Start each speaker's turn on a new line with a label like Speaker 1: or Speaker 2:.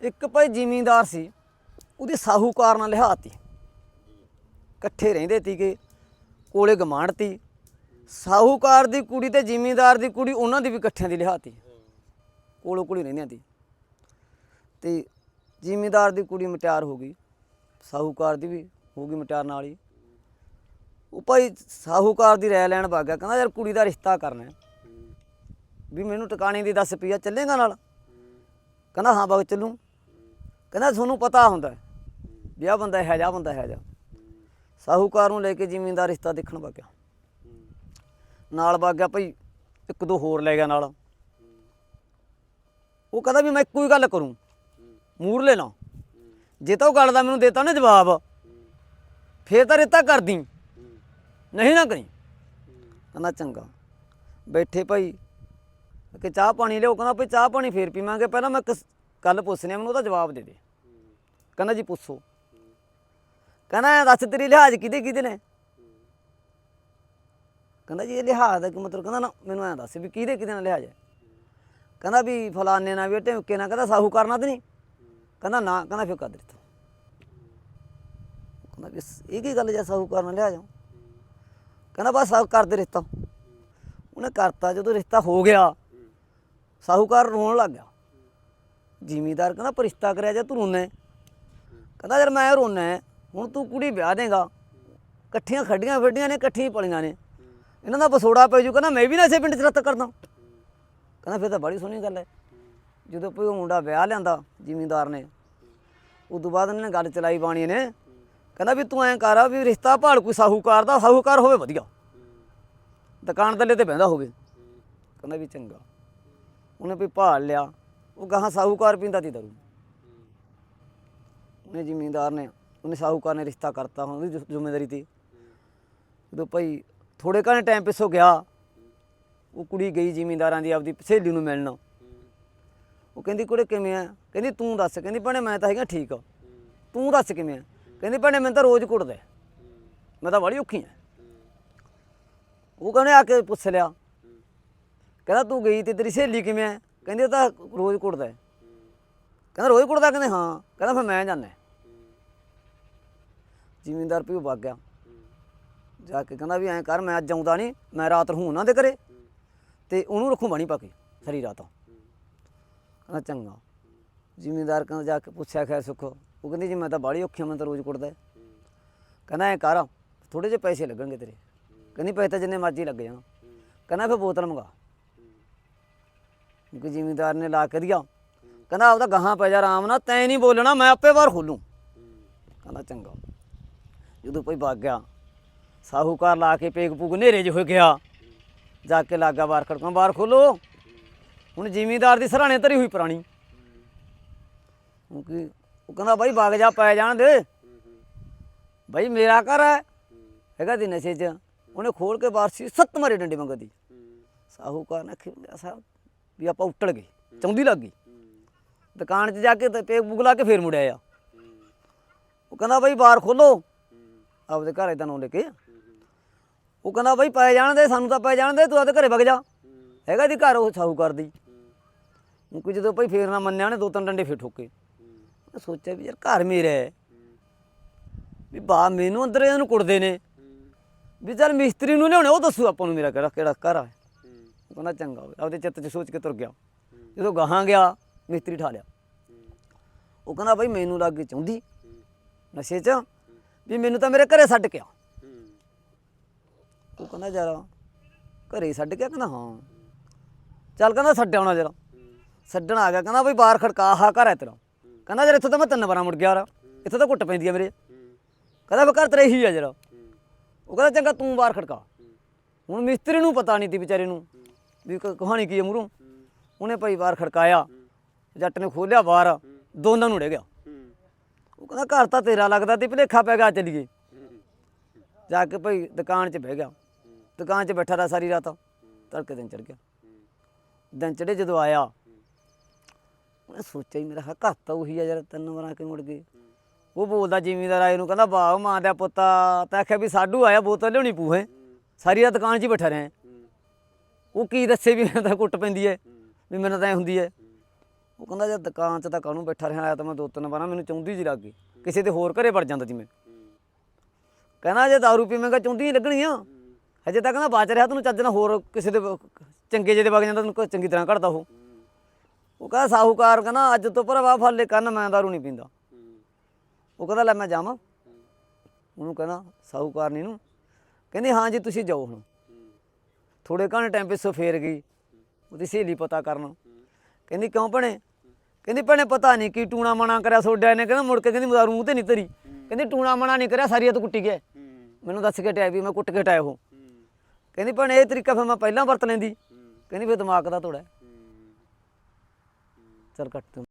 Speaker 1: ਇੱਕ ਭਾਈ ਜ਼ਿਮੀਂਦਾਰ ਸੀ, ਉਹਦੀ ਸਾਹੂਕਾਰ ਨਾਲ ਲਿਹਾਤੀ। ਇਕੱਠੇ ਰਹਿੰਦੇ ਸੀਗੇ, ਕੋਲੇ ਗਮਾਂਡ ਤੀ ਸਾਹੂਕਾਰ ਦੀ ਕੁੜੀ ਤੇ ਜ਼ਿਮੀਂਦਾਰ ਦੀ ਕੁੜੀ ਉਹਨਾਂ ਦੀ ਵੀ ਇਕੱਠਿਆਂ ਦੀ ਲਿਹਾਤੀ। ਕੋਲੋਂ ਕੋਲੀ ਰਹਿੰਦੀਆਂ ਤੀ ਤੇ ਜ਼ਿਮੀਂਦਾਰ ਦੀ ਕੁੜੀ ਮਟਿਆਰ ਹੋ ਗਈ। ਸਾਹੂਕਾਰ ਦੀ ਵੀ ਹੋ ਗਈ ਮਟਿਆਰ ਨਾਲ ਹੀ। ਉਹ ਭਾਈ ਸਾਹੂਕਾਰ ਦੀ ਰਾਇ ਲੈਣ ਵਗ ਗਿਆ, ਕਹਿੰਦਾ ਯਾਰ ਕੁੜੀ ਦਾ ਰਿਸ਼ਤਾ ਕਰਨਾ ਵੀ ਮੈਨੂੰ ਟਿਕਾਣੇ ਦੀ ਦੱਸ ਰੁਪਈਆ ਚੱਲੇਗਾ ਨਾਲ? ਕਹਿੰਦਾ ਹਾਂ ਬਾਗ ਚੱਲੂ। ਕਹਿੰਦਾ ਤੁਹਾਨੂੰ ਪਤਾ ਹੁੰਦਾ ਵੀ ਆਹ ਬੰਦਾ ਹੈ ਜਾ ਬੰਦਾ ਹੈ ਜਾ ਸਾਹੂਕਾਰ ਨੂੰ ਲੈ ਕੇ ਜ਼ਿਮੀਂਦਾਰ ਰਿਸ਼ਤਾ ਦੇਖਣ ਵਗਿਆ। ਨਾਲ ਵਗ ਗਿਆ ਭਾਈ ਇੱਕ ਦੋ ਹੋਰ ਲੈ ਗਿਆ ਨਾਲ। ਉਹ ਕਹਿੰਦਾ ਵੀ ਮੈਂ ਇੱਕੋ ਹੀ ਗੱਲ ਕਰੂੰ, ਮੂਰ ਲੈ ਲਾਂ। ਜੇ ਤਾਂ ਉਹ ਗੱਲ ਦਾ ਮੈਨੂੰ ਦੇਤਾ ਨਾ ਜਵਾਬ। ਫੇਰ ਤਾਂ ਰਿਸ਼ਤਾ ਕਰਦੀ। ਨਹੀਂ ਨਾ ਕਰੀ। ਕਹਿੰਦਾ ਚੰਗਾ। ਬੈਠੇ ਭਾਈ, ਕਿ ਚਾਹ ਪਾਣੀ ਲਿਓ ਕਹਿੰਦਾ ਭਈ ਚਾਹ ਪਾਣੀ ਫੇਰ ਪੀਵਾਂਗੇ। ਪਹਿਲਾਂ ਮੈਂ ਕੱਲ ਪੁੱਛਣਿਆ ਮੈਨੂੰ ਉਹਦਾ ਜਵਾਬ ਦੇ ਦੇ। ਕਹਿੰਦਾ ਜੀ ਪੁੱਛੋ। ਕਹਿੰਦਾ ਐਂ ਦੱਸ ਤੇਰੀ ਲਿਹਾਜ਼ ਕਿਹਦੇ ਕਿਹਦੇ ਨੇ? ਕਹਿੰਦਾ ਜੀ ਇਹ ਲਿਹਾਜ਼ ਦਾ ਕੀ ਮਤਲਬ? ਕਹਿੰਦਾ ਨਾ ਮੈਨੂੰ ਐਂ ਦੱਸ ਵੀ ਕਿਹਦੇ ਕਿਹਦੇ ਨਾਲ ਲਿਹਾਜ਼ ਹੈ? ਕਹਿੰਦਾ ਵੀ ਫਲਾਣੇ ਨਾਲ ਵੀ ਢਿਮਕੇ ਨਾਲ, ਕਹਿੰਦਾ ਸਾਹੂ ਕਰਨਾ ਤੇ ਨਹੀਂ। ਕਹਿੰਦਾ ਨਾ, ਕਹਿੰਦਾ ਫਿਰ ਕਰ ਦਿੱਤਾ ਕਹਿੰਦਾ ਵੀ ਇਹ ਕੀ ਗੱਲ ਜੇ ਸਾਹੂ ਕਰਨਾ ਲਿਆ ਜਾ ਕਹਿੰਦਾ ਬਸ ਸਾਹੂ ਕਰ ਰਿਸ਼ਤਾ। ਉਹਨੇ ਕਰਤਾ ਜਦੋਂ ਰਿਸ਼ਤਾ ਹੋ ਗਿਆ। ਸਾਹੂਕਾਰ ਰੋਣ ਲੱਗ ਗਿਆ। ਜ਼ਿਮੀਦਾਰ ਕਹਿੰਦਾ ਪਰ ਰਿਸ਼ਤਾ ਕਰਿਆ ਜਾਂ ਤੂੰ ਰੋਣਾ ਹੈ? ਕਹਿੰਦਾ ਯਾਰ ਮੈਂ ਰੋਣਾ ਹੈ, ਹੁਣ ਤੂੰ ਕੁੜੀ ਵਿਆਹ ਦੇਗਾ। ਇਕੱਠੀਆਂ ਖੱਡੀਆਂ ਫੱਡੀਆਂ ਨੇ ਇਕੱਠੀਆਂ ਪਲੀਆਂ ਨੇ। ਇਹਨਾਂ ਦਾ ਬਸੋੜਾ ਪੈ ਜੂ ਕਹਿੰਦਾ ਮੈਂ ਵੀ ਨਾ ਇਸੇ ਪਿੰਡ 'ਚ ਰੱਤ ਕਰਦਾ। ਕਹਿੰਦਾ ਫਿਰ ਤਾਂ ਬੜੀ ਸੋਹਣੀ ਗੱਲ ਹੈ। ਜਦੋਂ ਕੋਈ ਉਹ ਮੁੰਡਾ ਵਿਆਹ ਲਿਆਂਦਾ ਜ਼ਿਮੀਂਦਾਰ ਨੇ ਉਦੋਂ ਬਾਅਦ ਉਹਨਾਂ ਨੇ ਗੱਲ ਚਲਾਈ ਬਾਣੀ ਨੇ। ਕਹਿੰਦਾ ਵੀ ਤੂੰ ਐਂ ਕਰ ਆ ਵੀ ਰਿਸ਼ਤਾ ਭਾਲ ਕੋਈ ਸਾਹੂਕਾਰ ਦਾ ਸਾਹੂਕਾਰ ਹੋਵੇ ਵਧੀਆ। ਦੁਕਾਨ ਥੱਲੇ ਤੇ ਬਹਿੰਦਾ ਹੋਵੇ। ਕਹਿੰਦਾ ਵੀ ਚੰਗਾ। ਉਹਨੇ ਵੀ ਭਾਲ ਲਿਆ। ਉਹ ਗਾਹਾਂ ਸਾਹੂਕਾਰ ਪੀਂਦਾ ਤੀ ਦਾਰੂ ਉਹਨੇ ਜ਼ਿਮੀਂਦਾਰ ਨੇ, ਉਹਨੇ ਸਾਹੂਕਾਰ ਨੇ ਰਿਸ਼ਤਾ ਕਰਤਾ, ਉਹਦੀ ਜ਼ਿੰਮੇਵਾਰੀ ਤੀ। ਜਦੋਂ ਭਾਈ ਥੋੜੇ ਘਣੇ ਟਾਈਮ ਪਿੱਛੋਂ ਗਿਆ, ਉਹ ਕੁੜੀ ਗਈ ਜ਼ਿਮੀਂਦਾਰਾਂ ਦੀ ਆਪਦੀ ਸਹੇਲੀ ਨੂੰ ਮਿਲਣ। ਉਹ ਕਹਿੰਦੀ, ਕੁੜੇ ਕਿਵੇਂ ਆ? ਕਹਿੰਦੀ, ਤੂੰ ਦੱਸ। ਕਹਿੰਦੀ, ਭੈਣੇ, ਮੈਂ ਤਾਂ ਹੈਗਾ ਠੀਕ। ਤੂੰ ਦੱਸ ਕਿਵੇਂ ਆ? ਕਹਿੰਦੀ, ਭੈਣੇ, ਮੈਨੂੰ ਤਾਂ ਰੋਜ਼ ਕੁੱਟਦਾ ਮੈਂ ਤਾਂ ਬੜੀ ਔਖੀ ਆ ਉਹ ਕਹਿੰਦੇ, ਆ ਕੇ ਪੁੱਛ ਲਿਆ। ਕਹਿੰਦਾ, ਤੂੰ ਗਈ ਤੇ ਤੇਰੀ ਸਹੇਲੀ ਕਿਵੇਂ ਆ? ਕਹਿੰਦੇ ਉਹ ਤਾਂ ਰੋਜ਼ ਕੁੱਟਦਾ ਹੈ। ਕਹਿੰਦਾ ਰੋਜ਼ ਕੁੱਟਦਾ ਕਹਿੰਦੇ ਹਾਂ। ਕਹਿੰਦਾ ਫਿਰ ਮੈਂ ਜਾਂਦਾ ਜ਼ਿਮੀਂਦਾਰ ਪਿਓ ਵਗ ਗਿਆ। ਜਾ ਕੇ ਕਹਿੰਦਾ ਵੀ ਐਂ ਕਰ, ਮੈਂ ਅੱਜ ਆਉਂਦਾ ਨਹੀਂ, ਮੈਂ ਰਾਤ ਰਹੂੰ ਉਹਨਾਂ ਦੇ ਘਰੇ ਤੇ ਉਹਨੂੰ ਰੱਖੂ ਬਣੀ ਪਾ ਕੇ, ਸਾਰੀ ਰਾਤ। ਕਹਿੰਦਾ ਚੰਗਾ। ਜ਼ਿਮੀਂਦਾਰ ਕਹਿੰਦਾ ਜਾ ਕੇ ਪੁੱਛਿਆ, ਖੈਰ ਸੁੱਖ। ਉਹ ਕਹਿੰਦੀ ਜੀ ਮੈਂ ਤਾਂ ਬਾੜੀ ਔਖੀ ਹਾਂ, ਮੈਂ ਤਾਂ ਰੋਜ਼ ਕੁੱਟਦਾ ਹੈ। ਕਹਿੰਦਾ ਐਂ ਕਰ ਥੋੜੇ ਜਿਹੇ ਪੈਸੇ ਲੱਗਣਗੇ ਤੇਰੇ। ਕਹਿੰਦੀ ਪੈਸੇ ਤਾਂ ਜਿੰਨੇ ਮਰਜ਼ੀ ਲੱਗ ਜਾਣ। ਕਹਿੰਦਾ ਫਿਰ ਬੋਤਲ ਮੰਗਾ। ਕਿਉਂਕਿ ਜ਼ਿਮੀਂਦਾਰ ਨੇ ਲਾ ਕੇ ਦਿਆ। ਕਹਿੰਦਾ ਆਪਦਾ ਗਾਹਾਂ ਪੈ ਜਾ, ਆਰਾਮ ਨਾਲ। ਤੈਂ ਨਹੀਂ ਬੋਲਣਾ, ਮੈਂ ਆਪੇ ਬਾਹਰ ਖੋਲੂੰ। ਕਹਿੰਦਾ ਚੰਗਾ। ਜਦੋਂ ਕੋਈ ਵਗ ਗਿਆ, ਸਾਹੂਕਾਰ ਲਾ ਕੇ ਪੇਗ ਪੂਗ ਨੇਰੇ ਜਿ ਹੋ ਗਿਆ। ਜਾ ਕੇ ਲਾਗਾ ਬਾਹਰ ਖੜਕਾਂ, ਬਾਹਰ ਖੋਲੋ। ਹੁਣ ਜ਼ਿਮੀਂਦਾਰ ਦੀ ਸਰਾਣੇ ਧਰੀ ਹੋਈ ਪੁਰਾਣੀ। ਕਿਉਂਕਿ ਉਹ ਕਹਿੰਦਾ ਬਾਈ ਵਗ ਜਾ, ਪੈ ਜਾਣ ਦੇ। ਬਾਈ ਮੇਰਾ ਘਰ ਹੈ। ਹੈਗਾ ਦੀ ਨਸ਼ੇ 'ਚ। ਉਹਨੇ ਖੋਲ ਕੇ ਬਾਹਰ ਸੱਤ ਮਾਰੇ ਡੰਡੇ ਮੰਗਦੀ ਸਾਹੂਕਾਰ ਨੇ ਖਿਲਿਆ ਸਾਹਿਬ ਵੀ ਆਪਾਂ ਉੱਟੜ ਗਏ, ਚੌਂਦੀ ਲੱਗ ਗਈ। ਦੁਕਾਨ 'ਚ ਜਾ ਕੇ ਤੇ ਪੇਗ ਪੂਗ ਲਾ ਕੇ ਫੇਰ ਮੁੜਿਆ ਆ। ਉਹ ਕਹਿੰਦਾ ਬਾਈ ਬਾਹਰ ਖੋਲੋ। ਆਪਦੇ ਘਰ ਇਦਾਂ ਨੂੰ ਲੈ ਕੇ ਉਹ ਕਹਿੰਦਾ ਬਾਈ ਪੈ ਜਾਣ ਦੇ, ਸਾਨੂੰ ਤਾਂ ਪੈ ਜਾਣ ਦੇ, ਤੂੰ ਆਪਦੇ ਘਰੇ ਵਗ ਜਾ। ਹੈਗਾ ਦੀ ਘਰ, ਉਹ ਸਾਹੂਕਾਰ ਦੀ। ਕਿਉਂਕਿ ਜਦੋਂ ਭਾਈ ਫੇਰ ਨਾ ਮੰਨਿਆ ਨੇ ਦੋ ਤਿੰਨ ਡੰਡੇ ਫੇਰ ਠੋਕੇ। ਮੈਂ ਸੋਚਿਆ ਵੀ ਯਾਰ ਘਰ ਮੇਰਾ ਹੈ। ਵੀ ਬਾ, ਮੈਨੂੰ ਅੰਦਰ ਇਹਨੂੰ ਕੁੱਟਦੇ ਨੇ। ਵੀ ਚੱਲ ਮਿਸਤਰੀ ਨੂੰ ਲਿਆਉਣੇ, ਉਹ ਦੱਸੂ ਆਪਾਂ ਨੂੰ ਮੇਰਾ ਕਿਹੜਾ ਕਿਹੜਾ ਘਰ ਆ। ਉਹ ਕਹਿੰਦਾ, ਚੰਗਾ ਹੋਵੇ ਆਪਦੇ ਚਿੱਤ 'ਚ ਸੋਚ ਕੇ ਤੁਰ ਗਿਆ। ਜਦੋਂ ਗਾਹਾਂ ਗਿਆ, ਮਿਸਤਰੀ ਠਾ ਲਿਆ। ਉਹ ਕਹਿੰਦਾ, ਬਾਈ ਮੈਨੂੰ ਲੱਗ ਗਈ ਚਾਹੁੰਦੀ ਨਸ਼ੇ 'ਚ, ਵੀ ਮੈਨੂੰ ਤਾਂ ਮੇਰੇ ਘਰੇ ਛੱਡ ਕੇ ਆ ਉਹ ਕਹਿੰਦਾ, ਯਾਰ, ਘਰੇ ਛੱਡ ਕੇ ਆ? ਕਹਿੰਦਾ, ਹਾਂ। ਚੱਲ ਕਹਿੰਦਾ ਛੱਡ ਆਉਣਾ ਜਰਾ। ਛੱਡਣ ਆ ਗਿਆ, ਕਹਿੰਦਾ, ਬਈ ਬਾਹਰ ਖੜਕਾ ਹਾ ਘਰ ਹੈ ਤੇਰਾ। ਕਹਿੰਦਾ ਜਰਾ ਇੱਥੋਂ ਤਾਂ ਮੈਂ ਤਿੰਨ ਵਾਰਾਂ ਮੁੜ ਗਿਆ ਯਾਰ। ਇੱਥੋਂ ਤਾਂ ਘੁੱਟ ਪੈਂਦੀ ਆ ਮੇਰੇ। ਕਹਿੰਦਾ ਵੀ ਘਰ ਤੇਰਾ ਇਹੀ ਆ ਜਰਾ। ਉਹ ਕਹਿੰਦਾ, ਚੰਗਾ, ਤੂੰ ਬਾਹਰ ਖੜਕਾ। ਹੁਣ ਮਿਸਤਰੀ ਨੂੰ ਪਤਾ ਨਹੀਂ ਤੀ ਵਿਚਾਰੇ ਨੂੰ। ਵੀ ਕ- ਕਹਾਣੀ ਕੀ ਹੈ ਮੂਹਰੋਂ ਉਹਨੇ ਭਾਈ ਬਾਹਰ ਖੜਕਾਇਆ, ਜੱਟ ਨੇ ਖੋਲਿਆ ਬਾਹਰ ਦੋਨਾਂ ਨੂੰ ਡੇ ਗਿਆ। ਉਹ ਕਹਿੰਦਾ, ਘਰ ਤਾਂ ਤੇਰਾ ਲੱਗਦਾ ਤੇ ਭਲੇਖਾ ਪੈ ਗਿਆ ਚਲੀਏ ਜਾ ਕੇ ਭਾਈ ਦੁਕਾਨ 'ਚ ਬਹਿ ਗਿਆ। ਦੁਕਾਨ 'ਚ ਬੈਠਾ ਰਿਹਾ ਸਾਰੀ ਰਾਤ। ਤੜਕੇ ਦਿਨ ਚੜ ਗਿਆ। ਦਿਨ ਚੜੇ ਜਦੋਂ ਆਇਆ, ਉਹਨੇ ਸੋਚਿਆ ਹੀ ਮੇਰਾ ਕਿਹਾ ਘਰ ਤਾਂ ਉਹੀ ਆ ਯਾਰ, ਤਿੰਨ ਵਾਰਾਂ ਕਿ ਮੁੜ ਗਏ? ਉਹ ਬੋਲਦਾ ਜ਼ਿਮੀਂਦਾਰ ਆਏ ਨੂੰ, ਕਹਿੰਦਾ ਵਾਹ ਮਾਂ ਦਾ ਪੁੱਤਾ ਤਾਂ ਆਖਿਆ ਵੀ ਸਾਡੂ ਆਇਆ, ਬੋਤਲ ਲਿਆਉਣੀ ਪੂਹੇ ਸਾਰੀ ਰਾਤ ਦੁਕਾਨ 'ਚ ਹੀ ਬੈਠਾ ਰਹੇ। ਉਹ ਕੀ ਦੱਸੇ ਵੀ ਮੈਂ ਤਾਂ ਕੁੱਟ ਪੈਂਦੀ ਹੈ। ਵੀ ਮੈਨੂੰ ਤਾਂ ਐ ਹੁੰਦੀ ਹੈ ਉਹ ਕਹਿੰਦਾ ਜੇ ਦੁਕਾਨ 'ਚ ਤਾਂ ਕਾਹਨੂੰ ਬੈਠਾ ਰਿਹਾ ਆਇਆ ਤਾਂ ਮੈਂ ਦੋ ਤਿੰਨ ਵਾਰਾਂ ਮੈਨੂੰ ਚੌਂਦੀ ਜੀ ਲੱਗ ਗਈ। ਕਿਸੇ ਦੇ ਹੋਰ ਘਰੇ ਵੜ ਜਾਂਦਾ ਸੀ ਮੈਂ। ਕਹਿੰਦਾ ਜੇ ਦਾਰੂ ਪੀਵੇਂਗਾ ਚੌਂਦੀ ਹੀ ਲੱਗਣੀ ਆ। ਹਜੇ ਤਾਂ ਕਹਿੰਦਾ ਬਚ ਰਿਹਾ ਤੈਨੂੰ ਚੱਜ ਨਾਲ ਹੋਰ ਕਿਸੇ ਦੇ ਚੰਗੇ ਜਿਹੇ ਦੇ ਵਗ ਜਾਂਦਾ ਤੈਨੂੰ ਚੰਗੀ ਤਰ੍ਹਾਂ ਘੜਦਾ ਉਹ। ਉਹ ਕਹਿੰਦਾ ਸਾਹੂਕਾਰ ਕਹਿੰਦਾ ਅੱਜ ਤੋਂ ਭਰਾਵਾ ਫੱਲੇ ਕੰਨ ਮੈਂ ਦਾਰੂ ਨਹੀਂ ਪੀਂਦਾ। ਉਹ ਕਹਿੰਦਾ ਲੈ ਮੈਂ ਜਾਵਾਂ। ਉਹਨੂੰ ਕਹਿੰਦਾ ਸਾਹੂਕਾਰਨੀ ਨੂੰ। ਕਹਿੰਦੀ ਹਾਂ ਜੀ ਤੁਸੀਂ ਜਾਓ ਹੁਣ। ਥੋੜੇ ਘਣੇ ਟਾਈਮ ਪਿੱਛੋਂ ਫੇਰ ਗਈ, ਉਹਦੀ ਸਹੇਲੀ ਪਤਾ ਕਰਨ। ਕਹਿੰਦੀ, ਕਿਉਂ ਭਣੇ? ਕਹਿੰਦੀ, ਭਣੇ ਪਤਾ ਨਹੀਂ ਕੀ ਟੂਣਾ ਮਣਾ ਕਰਿਆ ਸੋਡਿਆ ਨੇ ਕਹਿੰਦਾ, ਮੁੜ ਕੇ ਕਹਿੰਦੀ ਮਦਾਰੂ ਮੂੰਹ ਤੇ ਨਹੀਂ ਤਰੀ। ਕਹਿੰਦੀ, ਟੂਣਾ ਮਣਾ ਨਹੀਂ ਕਰਿਆ ਸਾਰੀਆ ਤੋਂ ਕੁੱਟੀ ਗਿਆ ਮੈਨੂੰ ਦੱਸ ਕੇ ਟਾਇਆ ਵੀ ਮੈਂ ਕੁੱਟ ਕੇ ਟਾਇਆ ਉਹ। ਕਹਿੰਦੀ, ਭਣੇ, ਇਹ ਤਰੀਕਾ ਫਿਰ ਮੈਂ ਪਹਿਲਾਂ ਵਰਤ ਲੈਂਦੀ। ਕਹਿੰਦੀ, ਫਿਰ ਦਿਮਾਗ ਦਾ ਤੋੜਾ ਚਲ ਕੱਟ ਤੂੰ।